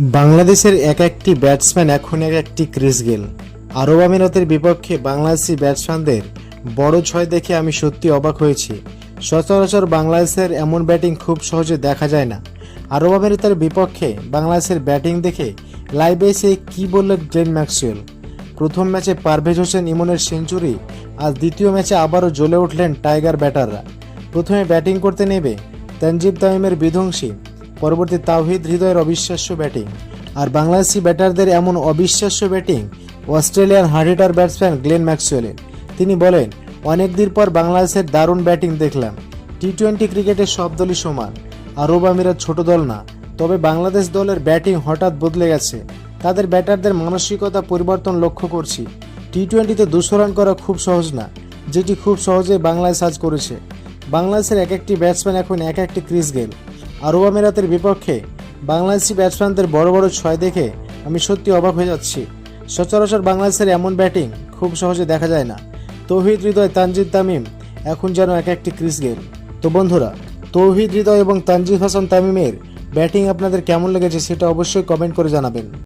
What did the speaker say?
বাংলাদেশের এক একটি ব্যাটসম্যান এখন এক একটি ক্রিস গেল। আরব আমিরাতের বিপক্ষে বাংলাদেশি ব্যাটসম্যানদের বড় ছয় দেখে আমি সত্যি অবাক হয়েছি। সচরাচর বাংলাদেশের এমন ব্যাটিং খুব সহজে দেখা যায় না। আরব আমিরাতের বিপক্ষে বাংলাদেশের ব্যাটিং দেখে লাইভে এসে কী বললেন গ্লেন ম্যাক্সওয়েল? প্রথম ম্যাচে পারভেজ হোসেন ইমনের সেঞ্চুরি আর দ্বিতীয় ম্যাচে আবারও জ্বলে উঠলেন টাইগার ব্যাটাররা। প্রথমে ব্যাটিং করতে নেবে তানজিব তামিমের বিধ্বংসী পরবর্তী তাওহিদ হৃদয়ের অবিশ্বাস্য ব্যাটিং। আর বাংলাদেশি ব্যাটারদের এমন অবিশ্বাস্য ব্যাটিং অস্ট্রেলিয়ান হার্ডিটার ব্যাটসম্যান গ্লেন ম্যাক্সওয়েলের। তিনি বলেন, অনেক দিন পর বাংলাদেশের দারুণ ব্যাটিং দেখলাম। টি টোয়েন্টি ক্রিকেটের সব দলই সমান আরব আমিরাত ছোট দল না। তবে বাংলাদেশ দলের ব্যাটিং হঠাৎ বদলে গেছে। তাদের ব্যাটারদের মানসিকতা পরিবর্তন লক্ষ্য করছি। টি টোয়েন্টিতে দুশো রান করা খুব সহজ না, যেটি খুব সহজেই বাংলাদেশ আজ করেছে। বাংলাদেশের এক একটি ব্যাটসম্যান এখন এক একটি ক্রিস গেল। আরব আমিরাতের বিপক্ষে বাংলাদেশি ব্যাটসম্যানদের বড় বড় ছয় দেখে আমি সত্যি অবাক হয়ে যাচ্ছি। সচরাচর বাংলাদেশের এমন ব্যাটিং খুব সহজে দেখা যায় না। তৌহিদ হৃদয় তানজিদ তামিম এখন যেন এক একটি ক্রিস গেম। তো বন্ধুরা, তৌহিদ হৃদয় এবং তানজিদ হাসান তামিমের ব্যাটিং আপনাদের কেমন লেগেছে সেটা অবশ্যই কমেন্ট করে জানাবেন।